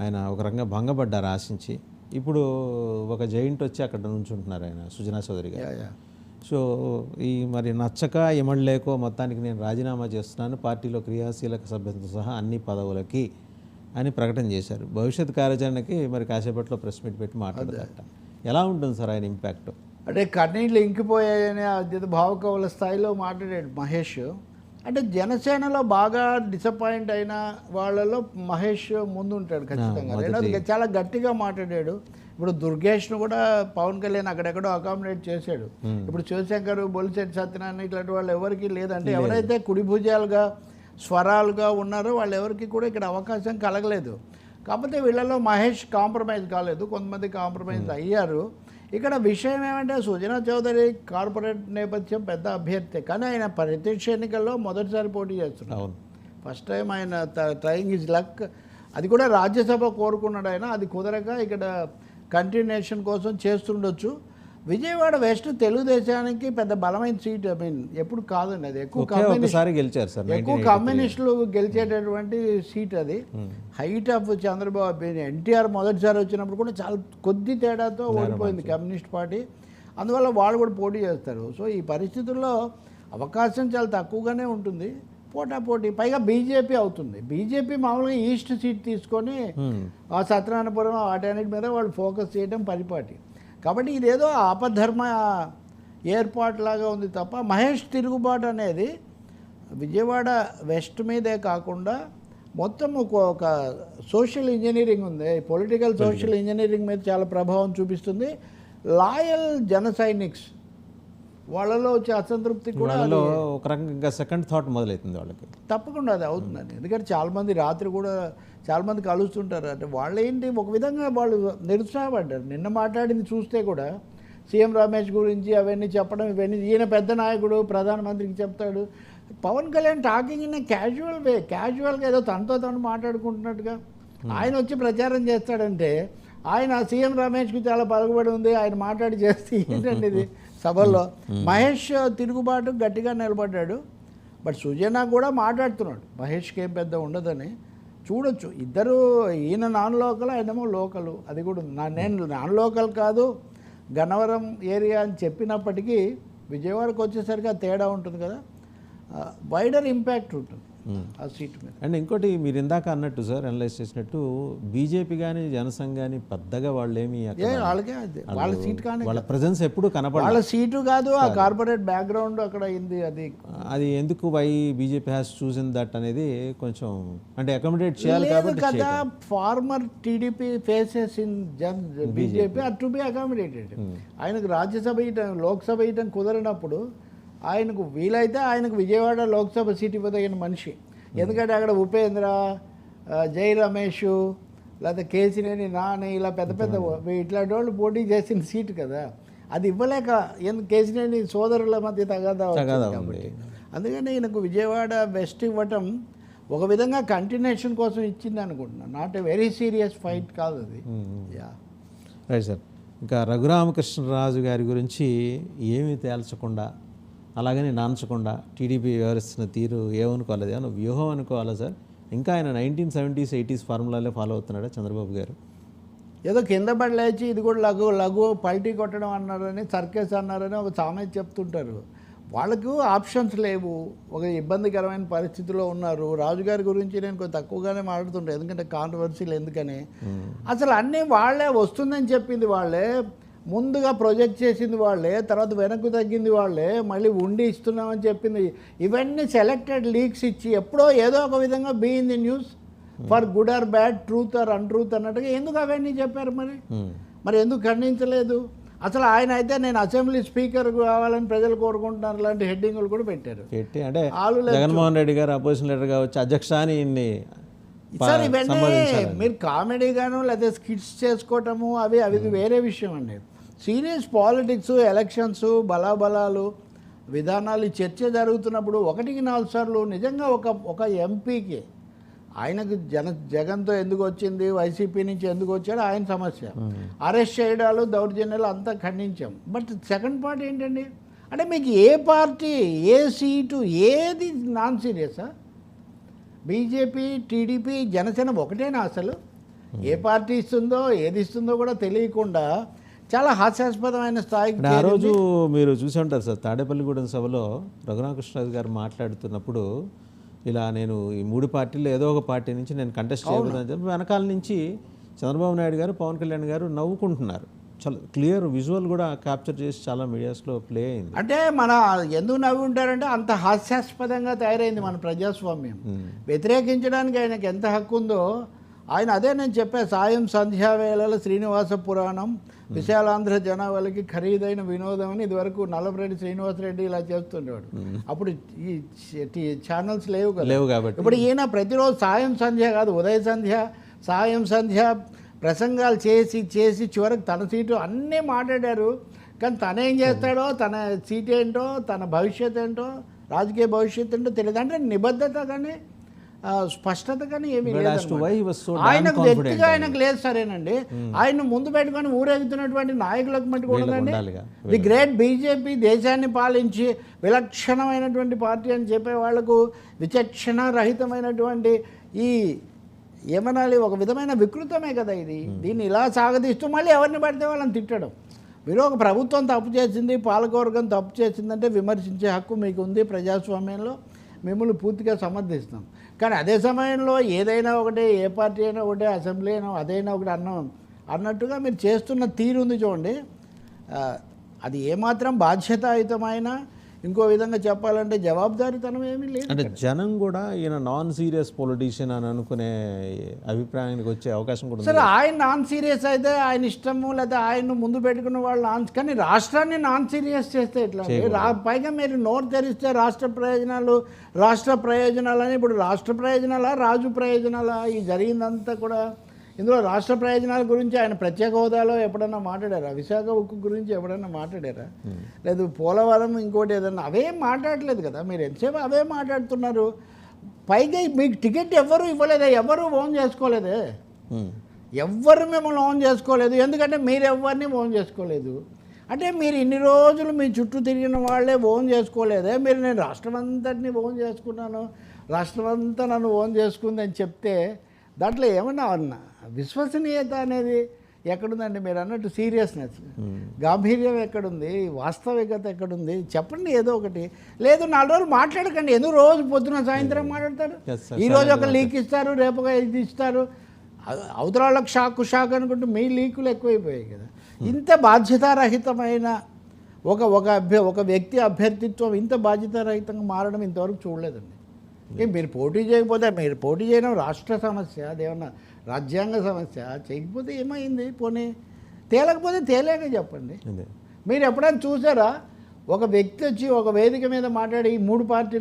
ఆయన ఒక రకంగా భంగపడ్డారు ఆశించి. ఇప్పుడు ఒక జైంట్ వచ్చి అక్కడ నుంచుంటున్నారు ఆయన సుజనా చౌదరి గారు. సో ఈ మరి నచ్చక ఇమడలేకో మొత్తానికి నేను రాజీనామా చేస్తున్నాను పార్టీలో క్రియాశీలక సభ్యతతో సహా అన్ని పదవులకి అని ప్రకటన చేశారు. భవిష్యత్ కార్యాచరణకి మరి కాసేపట్లో ప్రెస్ మీట్ పెట్టి మాట్లాడదట ఎలా ఉంటుంది సార్ ఆయన ఇంపాక్ట్? అంటే కన్నీళ్ళు ఇంకిపోయాయని భావకవుల స్థాయిలో మాట్లాడాడు మహేష్. అంటే జనసేనలో బాగా డిసప్పాయింట్ అయిన వాళ్ళలో మహేష్ ముందు ఉంటాడు ఖచ్చితంగా రెండోది చాలా గట్టిగా మాట్లాడాడు. ఇప్పుడు దుర్గేష్ను కూడా పవన్ కళ్యాణ్ అక్కడెక్కడో అకామిడేట్ చేశాడు. ఇప్పుడు శివశంకర్ బొలిశెట్టి సత్యనారాయణ ఇట్లాంటి వాళ్ళు ఎవరికి లేదంటే ఎవరైతే కుడి భుజాలుగా స్వరాలుగా ఉన్నారో వాళ్ళు ఎవరికి కూడా ఇక్కడ అవకాశం కలగలేదు. కాకపోతే వీళ్ళలో మహేష్ కాంప్రమైజ్ కాలేదు. కొంతమంది కాంప్రమైజ్ అయ్యారు. ఇక్కడ విషయం ఏమంటే సుజనా చౌదరి కార్పొరేట్ నేపథ్యం పెద్ద అభ్యర్థి. కానీ ఆయన ప్రత్యక్ష ఎన్నికల్లో మొదటిసారి పోటీ చేస్తున్నారు ఫస్ట్ టైం ఆయన ట్రయింగ్ ఇస్ లక్. అది కూడా రాజ్యసభ కోరుకున్నాడు ఆయన. అది కుదరక ఇక్కడ కంటిన్యూషన్ కోసం చేస్తుండొచ్చు. విజయవాడ వెస్ట్ తెలుగుదేశానికి పెద్ద బలమైన సీట్. ఐ మీన్ ఎప్పుడు కాదండి అది. ఎక్కువ గెలిచారు సార్ ఎక్కువ కమ్యూనిస్టులు గెలిచేటటువంటి సీట్ అది. హైట్ ఆఫ్ చంద్రబాబు ఎన్టీఆర్ మొదటిసారి వచ్చినప్పుడు కూడా చాలా కొద్ది తేడాతో ఓడిపోయింది కమ్యూనిస్ట్ పార్టీ. అందువల్ల వాళ్ళు కూడా పోటీ చేస్తారు. సో ఈ పరిస్థితుల్లో అవకాశం చాలా తక్కువగానే ఉంటుంది. పోటా పోటీ. పైగా బీజేపీ అవుతుంది. బీజేపీ మామూలుగా ఈస్ట్ సీట్ తీసుకొని ఆ సత్యనారాయణపురం వాటన్నిటి మీద వాళ్ళు ఫోకస్ చేయడం పరిపాటి. కాబట్టి ఇదేదో ఆపద్ధర్మ ఏర్పాటులాగా ఉంది తప్ప మహేష్ తిరుగుబాటు అనేది విజయవాడ వెస్ట్ మీదే కాకుండా మొత్తం ఒక ఒక సోషల్ ఇంజనీరింగ్ ఉంది. పొలిటికల్ సోషల్ ఇంజనీరింగ్ మీద చాలా ప్రభావం చూపిస్తుంది. లాయల్ జన సైనిక్స్ వాళ్ళలో వచ్చే అసంతృప్తి కూడా ఒక రకంగా సెకండ్ థాట్ మొదలవుతుంది వాళ్ళకి. తప్పకుండా అది అవుతుందండి. ఎందుకంటే చాలామంది రాత్రి కూడా చాలామంది కలుస్తుంటారు అంటే వాళ్ళు ఏంటి ఒక విధంగా వాళ్ళు నిరుత్సాహపడ్డారు. నిన్న మాట్లాడింది చూస్తే కూడా సీఎం రమేష్ గురించి అవన్నీ చెప్పడం ఇవన్నీ ఈయన పెద్ద నాయకుడు ప్రధానమంత్రికి చెప్తాడు. Pawan Kalyan talking in casual way క్యాజువల్గా ఏదో తనతో తను మాట్లాడుకుంటున్నట్టుగా ఆయన వచ్చి ప్రచారం చేస్తాడంటే ఆయన సీఎం రమేష్కి చాలా పలుకుబడి ఉంది. ఆయన మాట్లాడి చేస్తే ఏంటండి ఇది? సభల్లో మహేష్ తిరుగుబాటు గట్టిగా నిలబడ్డాడు. బట్ సుజనా కూడా మాట్లాడుతున్నాడు. మహేష్కి ఏం పెద్ద ఉండదని చూడొచ్చు. ఇద్దరు ఈయన నాన్ లోకల్ ఆయనేమో లోకల్. అది కూడా నా నేను నాన్ లోకల్ కాదు గన్నవరం ఏరియా అని చెప్పినప్పటికీ విజయవాడకు వచ్చేసరికి ఆ తేడా ఉంటుంది కదా. వైడర్ ఇంపాక్ట్ ఉంటుంది. ఆ సీట్ మీద. అండ్ ఇంకోటి మీరు ఇందాక అన్నట్టు సార్ అనలైజ్ చేసినట్టు బీజేపీ కానీ జనసంఘ్ కానీ పెద్దగా వాళ్ళు ఏమి వాళ్ళకే అదే. వాళ్ళ సీట్ కానీ వాళ్ళ ప్రజెన్స్ ఎప్పుడు కనపడ వాళ్ళ సీటు కాదు ఆ కార్పొరేట్ బ్యాక్గ్రౌండ్ అక్కడ అయింది అది. అది ఎందుకు వై బీజేపీ హ్యాస్ చూసిన దట్ అనేది కొంచెం అంటే అకామిడేట్ చేయాలి కాబట్టి కదా former TDP faces in Jan BJP are to be accommodated ఆయనకు రాజ్యసభ ఇయటం లోక్సభ ఇయటం కుదరినప్పుడు ఆయనకు వీలైతే ఆయనకు విజయవాడ లోక్సభ సీట్ ఇవ్వదగిన మనిషి. ఎందుకంటే అక్కడ ఉపేంద్ర జై రమేష్ లేకపోతే కేసినేని నాని ఇలా పెద్ద పెద్ద ఇట్లాంటి వాళ్ళు పోటీ చేసిన సీటు కదా. అది ఇవ్వలేక ఎందుకు కేసినేని సోదరుల మధ్య తగాదా వచ్చింది తగాదా కాబట్టి. అందుకని ఈయనకు విజయవాడ వెస్ట్ ఇవ్వటం ఒక విధంగా కంటిన్యూషన్ కోసం ఇచ్చింది అనుకుంటున్నాను not a very serious fight కాదు అది. Ya right sir. ఇంకా రఘురామకృష్ణరాజు గారి గురించి ఏమీ తేల్చకుండా అలాగని నాంచకుండా టీడీపీ వ్యవహరిస్తున్న తీరు ఏమనుకోవాలి ఏమన్నా వ్యూహం అనుకోవాలా సార్? ఇంకా ఆయన నైన్టీన్ సెవెంటీస్ ఎయిటీస్ ఫార్ములాలే ఫాలో అవుతున్నాడా చంద్రబాబు గారు? ఏదో కింద పడి లేచి ఇది కూడా లఘు లఘు పల్టీ కొట్టడం అన్నారని సర్కేస్ అన్నారని ఒక సామెత చెప్తుంటారు. వాళ్ళకు ఆప్షన్స్ లేవు. ఒక ఇబ్బందికరమైన పరిస్థితిలో ఉన్నారు. రాజుగారి గురించి నేను కొంచెం తక్కువగానే మాట్లాడుతుంటాను ఎందుకంటే కాంట్రవర్సీలు ఎందుకని. అసలు అన్నీ వాళ్ళే వస్తుందని చెప్పింది వాళ్ళే. ముందుగా ప్రొజెక్ట్ చేసింది వాళ్ళే తర్వాత వెనక్కు తగ్గింది వాళ్ళే మళ్ళీ ఉండి ఇస్తున్నామని చెప్పింది. ఇవన్నీ సెలెక్టెడ్ లీక్స్ ఇచ్చి ఎప్పుడో ఏదో ఒక విధంగా be in the news for good or bad truth or untruth అన్నట్టుగా ఎందుకు అవన్నీ చెప్పారు మరి? మరి ఎందుకు ఖండించలేదు? అసలు ఆయన అయితే నేను అసెంబ్లీ స్పీకర్ కావాలని ప్రజలు కోరుకుంటున్నారు లాంటి హెడ్డింగ్లు కూడా పెట్టారు. పెట్టి అంటే జగన్మోహన్ రెడ్డి గారు అపోజిషన్ లీడర్గా వచ్చి అధ్యక్ష అని సార్ ఇవన్నీ. మీరు కామెడీగాను లేదా స్కిట్స్ చేసుకోవటము అవి అవి వేరే విషయం అండి. సీరియస్ పాలిటిక్స్ ఎలక్షన్స్ బలాబలాలు విధానాలు చర్చ జరుగుతున్నప్పుడు ఒకటికి నాలుగు సార్లు నిజంగా ఒక ఒక ఎంపీకి ఆయనకు జన జగన్తో ఎందుకు వచ్చింది వైసీపీ నుంచి ఎందుకు వచ్చాడో ఆయన సమస్య. అరెస్ట్ చేయడాలు దౌర్జన్యాలు అంతా ఖండించాం. బట్ సెకండ్ పార్ట్ ఏంటండి? అంటే మీకు ఏ పార్టీ ఏ సీటు ఏది నాన్ సీరియసా? బీజేపీ టీడీపీ జనసేన ఒకటేనా అసలు? ఏ పార్టీ ఇస్తుందో ఏది ఇస్తుందో కూడా తెలియకుండా చాలా హాస్యాస్పదమైన స్థాయికి ఆ రోజు మీరు చూసి ఉంటారు సార్ తాడేపల్లిగూడెం సభలో రఘురామకృష్ణరాజు గారు మాట్లాడుతున్నప్పుడు ఇలా నేను ఈ మూడు పార్టీల్లో ఏదో ఒక పార్టీ నుంచి నేను కంటెస్ట్ చేయబోదని చెప్పి వెనకాల నుంచి చంద్రబాబు నాయుడు గారు పవన్ కళ్యాణ్ గారు నవ్వుకుంటున్నారు. చాలా క్లియర్ విజువల్ కూడా క్యాప్చర్ చేసి చాలా మీడియాస్లో ప్లే అయింది. అంటే మన ఎందుకు నవ్వి ఉంటారంటే అంత హాస్యాస్పదంగా తయారైంది మన ప్రజాస్వామ్యం. వ్యతిరేకించడానికి ఆయనకి ఎంత హక్కు ఉందో ఆయన అదే నేను చెప్పా సాయం సంధ్యా వేళల శ్రీనివాస పురాణం విశాలాంధ్ర జనాభాలకి ఖరీదైన వినోదం అని ఇదివరకు నల్లపరెడ్డి శ్రీనివాసరెడ్డి ఇలా చేస్తుండేవాడు. అప్పుడు ఈ ఛానల్స్ లేవు కదా. లేవు కాబట్టి. ఇప్పుడు ఈయన ప్రతిరోజు సాయం సంధ్య కాదు ఉదయ సంధ్య సాయం సంధ్య ప్రసంగాలు చేసి చేసి చివరికి తన సీటు అన్నీ మాట్లాడారు. కానీ తనేం చేస్తాడో తన సీట్ ఏంటో తన భవిష్యత్ ఏంటో రాజకీయ భవిష్యత్ ఏంటో తెలియదు. అంటే నిబద్ధత కానీ స్పష్టత కానీ ఏమీ లేదు ఆయనకు వ్యక్తిగా ఆయనకు లేదు సరేనండి. ఆయన ముందు పెట్టుకొని ఊరేగుతున్నటువంటి నాయకులకు మట్టి కూడా వీళ్ళకు ఉందండి ఉండాలిగా. ది గ్రేట్ బీజేపీ దేశాన్ని పాలించి విలక్షణమైనటువంటి పార్టీ అని చెప్పే వాళ్ళకు విచక్షణ రహితమైనటువంటి ఈ ఏమనాలి ఒక విధమైన వికృతమే కదా ఇది. దీన్ని ఇలా సాగదీస్తూ మళ్ళీ ఎవరిని పడితే వాళ్ళని తిట్టడం. మీరు ఒక ప్రభుత్వం తప్పు చేసింది పాలకవర్గం తప్పు చేసిందంటే విమర్శించే హక్కు మీకు ఉంది ప్రజాస్వామ్యంలో. మిమ్మల్ని పూర్తిగా సమర్థిస్తాం కానీ అదే సమయంలో ఏదైనా ఒకటే ఏ పార్టీ అయినా ఒకటే అసెంబ్లీ అయినా అదైనా ఒకటి అన్నం అన్నట్టుగా మీరు చేస్తున్న తీరు ఉంది చూడండి అది ఏమాత్రం బాధ్యతాయుతమైన ఇంకో విధంగా చెప్పాలంటే జవాబుదారీతనం ఏమీ లేదు అంటే జనం కూడా ఈయన నాన్ సీరియస్ పొలిటీషియన్ అని అనుకునే అభిప్రాయానికి వచ్చే అవకాశం కూడా సరే ఆయన నాన్ సీరియస్ అయితే ఆయన ఇష్టము లేదా ఆయన ముందు పెట్టుకున్న వాళ్ళు నాన్ కానీ రాష్ట్రాన్ని నాన్ సీరియస్ చేస్తే ఎట్లా? పైగా మీరు నోరు తెరిస్తే రాష్ట్ర ప్రయోజనాలు రాష్ట్ర ప్రయోజనాలు అని ఇప్పుడు రాష్ట్ర ప్రయోజనాలా రాజు ప్రయోజనాలా ఈ జరిగిందంతా కూడా ఇందులో రాష్ట్ర ప్రయోజనాల గురించి ఆయన ప్రత్యేక హోదాలో ఎప్పుడన్నా మాట్లాడారా? విశాఖ ఉక్కు గురించి ఎప్పుడన్నా మాట్లాడారా? లేదు పోలవరం ఇంకోటి ఏదన్నా అవేం మాట్లాడలేదు కదా. మీరు ఎంతసేపు అవే మాట్లాడుతున్నారు? పైగా మీకు టికెట్ ఎవరు ఇవ్వలేదే ఎవరు ఓన్ చేసుకోలేదే. Hmm. ఎవ్వరు మిమ్మల్ని ఓన్ చేసుకోలేదు. ఎందుకంటే మీరు ఎవరిని ఓన్ చేసుకోలేదు. అంటే మీరు ఇన్ని రోజులు మీ చుట్టూ తిరిగిన వాళ్ళే ఓన్ చేసుకోలేదే. మీరు నేను రాష్ట్రం అంతటిని ఓన్ చేసుకున్నాను రాష్ట్రం అంతా నన్ను ఓన్ చేసుకుంది అని చెప్తే దాంట్లో ఏమన్నా అన్న? విశ్వసనీయత అనేది ఎక్కడుందండి? మీరు అన్నట్టు సీరియస్నెస్ గాంభీర్యం ఎక్కడుంది? వాస్తవికత ఎక్కడుంది? చెప్పండి ఏదో ఒకటి. లేదు నాలుగు రోజులు మాట్లాడకండి. ఎందుకు రోజు పొద్దున సాయంత్రం మాట్లాడతారు? Yes, sir. ఈ రోజు ఒక లీక్ ఇస్తారు రేపు ఇది ఇస్తారు. అవ- అవతల వాళ్ళకి షాక్ షాక్ అనుకుంటూ మీ లీకులు ఎక్కువైపోయాయి కదా. ఇంత బాధ్యతారహితమైన ఒక ఒక అభ్య ఒక వ్యక్తి అభ్యర్థిత్వం ఇంత బాధ్యతారహితంగా మారడం ఇంతవరకు చూడలేదండి. ఏ మీరు పోటీ చేయకపోతే మీరు పోటీ చేయడం రాష్ట్ర సమస్య. అదేమన్నా రాజ్యాంగ సమస్య. చేయకపోతే ఏమైంది? పోనీ తేలకపోతే తేలేక చెప్పండి. మీరు ఎప్పుడైనా చూసారా? ఒక వ్యక్తి వచ్చి ఒక వేదిక మీద మాట్లాడి ఈ మూడు పార్టీల